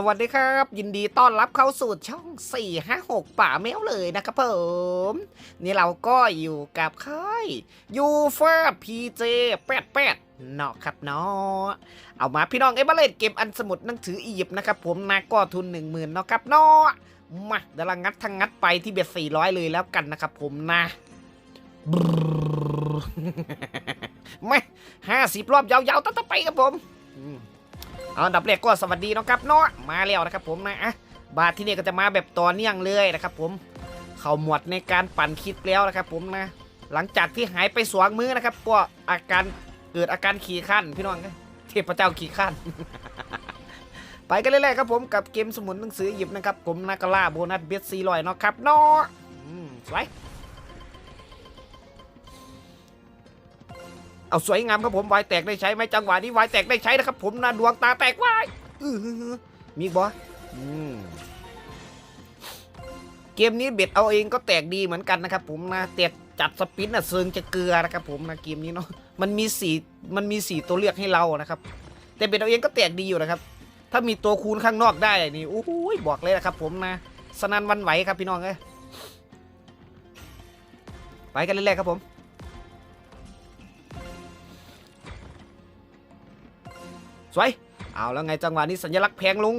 สวัสดีครับ ยินดีต้อนรับเข้าสู่ช่อง 456 ป่าแมวเลยนะครับผม นี่เราก็อยู่กับค่ายยูฟ่าพีเจแปดแปดเนาะครับเนาะเอามาพี่น้องเอ้ยมาเล่นเกมอันสมุดหนังสืออียิปต์นะครับผมนะก็ทุน 1 0,000เนาะครับเนาะมาเดี๋ยวเรางัดทั้งงัดไปที่เบ็ด400 เลยแล้วกันนะครับผมนะบรรไม่ห้าสิบรอบยาวๆตั้งแต่ไปครับผมอืม เอาดับแรกก็สวัสดีนาะครับเนาะมาแล้วนะครับผมนะอะบาทที่นี่ก็จะมาแบบต่อเนื่องเลยนะครับผมเข้าหมวดในการปั่นคลิปแล้วนะครับผมนะ หลังจากที่หายไปสวงมือนะครับก็อาการเกิดอาการขี่ขั้นพี่น้องเทพเจ้าขี่ขั้นไปกันเรื่อยๆครับผมกับเกมสมุนหนังสือหยิบนะครับผมนากาล่าโบนัสเบสซีลอยเนาะครับเนาะสวย เอาสวยงามครับผมวายแตกได้ใช้ไหมจังหวะนี้วายแตกได้ใช้นะครับ ผมนะดวงตาแตกวายมีบอเกมนี้เบ็ดเอาเองก็แตกดีเหมือนกันนะครับ ผมนะแตกจัดสปินอะเซิงจะเกลือนะครับ ผมนะเกมนี้เนาะมันมีสีมันมีสีตัวเลือกให้เรานะครับ แต่เบ็ดเอาเองก็แตกดีอยู่นะครับ ถ้ามีตัวคูณข้างนอกได้นี่โอ้โหบอกเลยนะครับ ผมนะสนันวันไหวครับพี่น้องเอ้ไปกันเรื่อยๆครับผม สวย เอาแล้วไงจังหวะนี้สัญลักษณ์แพงลุง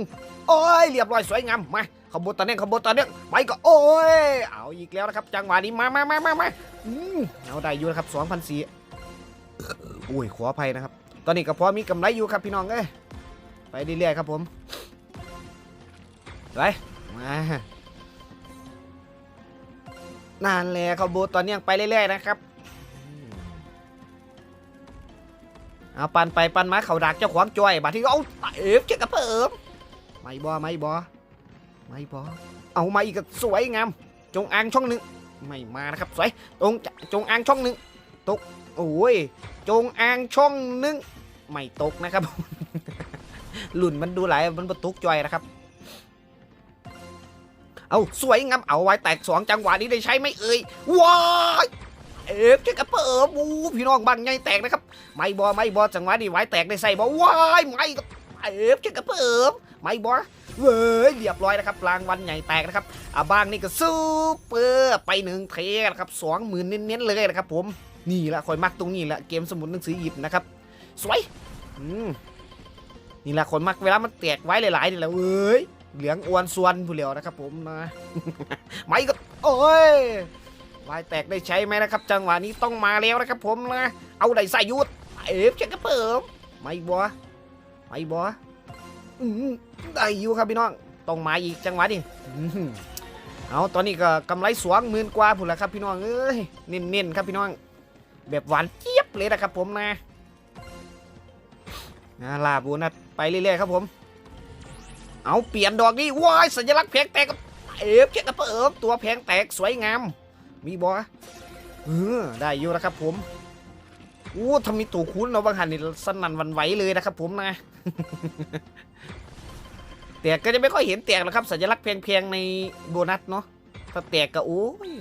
โอ้ยเรียบร้อยสวยงามมาขบวนตาเนื่องขบวนตาเนื่องไปก็โอ้ย เอาอีกแล้วนะครับ จังหวะนี้มามามามามาเอาได้อยู่นะครับสองพันสี่อุ้ยขออภัยนะครับ ตอนนี้ก็พอมีกำไรอยู่ครับพี่น้องเอ้ยไปเรื่อยๆครับผมไปมานั่นแหละขบวนตอนเนื่องไปเรื่อยๆนะครับ เอาปันไปปันมาเขาดักเจ้าขวางจ้อยบาดที่เอาเอฟเจ้ากระเพิ่มไม่บอไม่บอไม่บอเอามาอีกก็สวยงามจงอางช่องหนึ่งไม่มานะครับสวยจงจงอางช่องหนึ่งตกโอ้ยจงอางช่องหนึ่งไม่ตกนะครับ หลุนมันดูหลายมันบรรทุกจ้อยนะครับ เอาสวยงามเอาไว้แตกสองจังหวะนี้ได้ใช้ไหมเอ่ยว้าย เอฟเจ้ากระเพิ่มูพี่น้องบางไงแตกนะครับ ไม่บอไม่บอจังหวะนี้ไว้แตกได้ใส่บอว้ายไม่เอฟเจ๊กระเพิ่มไม่บอเว้ยเรียบร้อยนะครับรางวัลใหญ่แตกนะครับอ่าบ้างนี่ก็ซูเปอร์ไปหนึ่งเทนะครับสองหมื่นเน้นๆเลยนะครับผมนี่แหละคอยมักตรงนี้แหละเกมสมุดหนังสือหยิบนะครับสวยอืมนี่แหละคนมักเวลามันแตกไว้หลายๆนี่แหละเว้ยเหลืองอวนส่วนผู้เหลียวนะครับผมนะไม่ก็โอ้ย วายแตกได้ใช้ไหมนะครับ จังหวะนี้ต้องมาแล้วนะครับ ผมนะ เอาได้ใส่ยุดเอฟเช็คกระเพิ่มไม่บัวไม่บัวอืมได้อยู่ครับพี่น้องต้องมาอีกจังหวะดิเอาตอนนี้ก็กำไรสวงหมื่นกว่าผุนแล้วครับพี่น้องเอ้ยเน้นๆครับพี่น้อง แบบหวานเจี๊ยบเลยนะครับ ผมนะนะลาบูนัดไปเรื่อยๆครับผม เอาเปลี่ยนดอกนี่ว้ายสัญลักษณ์แพงแตกเอฟเช็คกระเพิ่มตัวแพงแตกสวยงาม มีบัวเออได้อยู่นะครับผมอู้ทำมีตัวคุ้นเราะบางหันนี่สนั่นวันไหวเลยนะครับผมนะแตกก็จะไม่ค่อยเห็นแตกหรอกครับ สัญลักษณ์เพียงๆในโบนัสเนาะถ้าแตกก็โอ้ย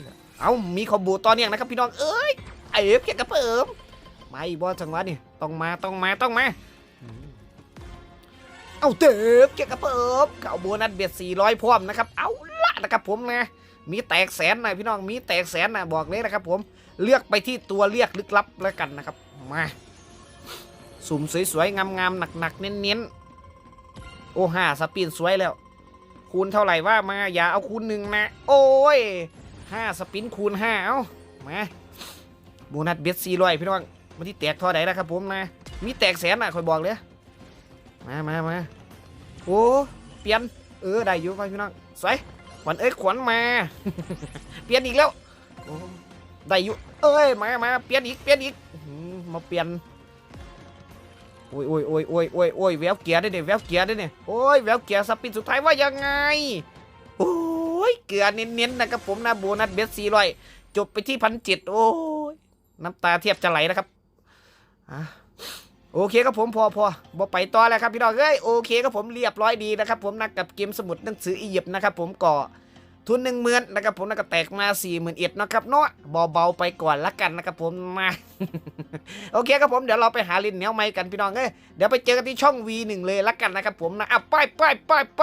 เอามีคอมโบตอนนี้นะครับพี่น้องเอ้ยไอ้เพียงกระเพิ่มไม่บอจังหวะนี่ต้องมาต้องมาต้องมาเอาเตบเกียร์กระเพิ่มเขาโบนัสเบียด400พร้อมนะครับเอาละนะครับผมนะ มีแตกแสนน่อยพี่น้องมีแตกแสนนะบอกเลยนะครับ ผมเลือกไปที่ตัวเรียกลึกลับแล้วกันนะครับมาสุ่มสวยๆงามๆหนักๆเน้นๆโอ้ห้าสปินสวยแล้ว คูณเท่าไหร่ว่ามาอย่าเอาคูณหนึ่งนะ โอ้ยห้าสปินคูณห้าเอามาโบนัสเบ็ดสี่ร้อยพี่น้องมันที่แตกท่าไหร่นะครับผมนะ มีแตกแสนอะคอยบอกเลยมามามาโอ้เปลี่ยนเออได้อยู่ไปพี่น้องสวย วัญเอ้ยขวัญมา เปลี่ยนอีกแล้วได้อยู่เอ้ยมามาเปลี่ยนอีกเปลี่ยนอีกมาเปลี่ยนโอ้ยโอ้ยโอ้ยโอ้ยโอ้ยโอ้ยแววเกียร์ได้เนี่ยแววเกียร์ได้เนี่ยโอ้ยแววเกียร์สปินสุดท้ายว่ายังไงโอ้ยเกลือเน้นๆนะครับผมนะโบนัสเบสสี่ร้อยจบไปที่พันเจ็ดโอ้ยน้ำตาเทียบจะไหลนะครับอะ โอเคครับผมพอพอบอไปต่อแล้วครับพี่น้องเอ้ยโอเคครับผมเรียบร้อยดีนะครับผมนะกับเกมสมุดหนังสืออียิปต์นะครับผมก่อทุนหนึ่งหมื่นนะครับผมนักก็แตกมาสี่หมื่นเอ็ดนะครับเนาะเบาๆไปก่อนละกันนะครับผมมาโอเคครับผมเดี๋ยวเราไปหาลินเหนียวไม้กันพี่น้องเอ้ยเดี๋ยวไปเจอกันที่ช่อง V1 เลยละกันนะครับผมนะอะไปไปไปไป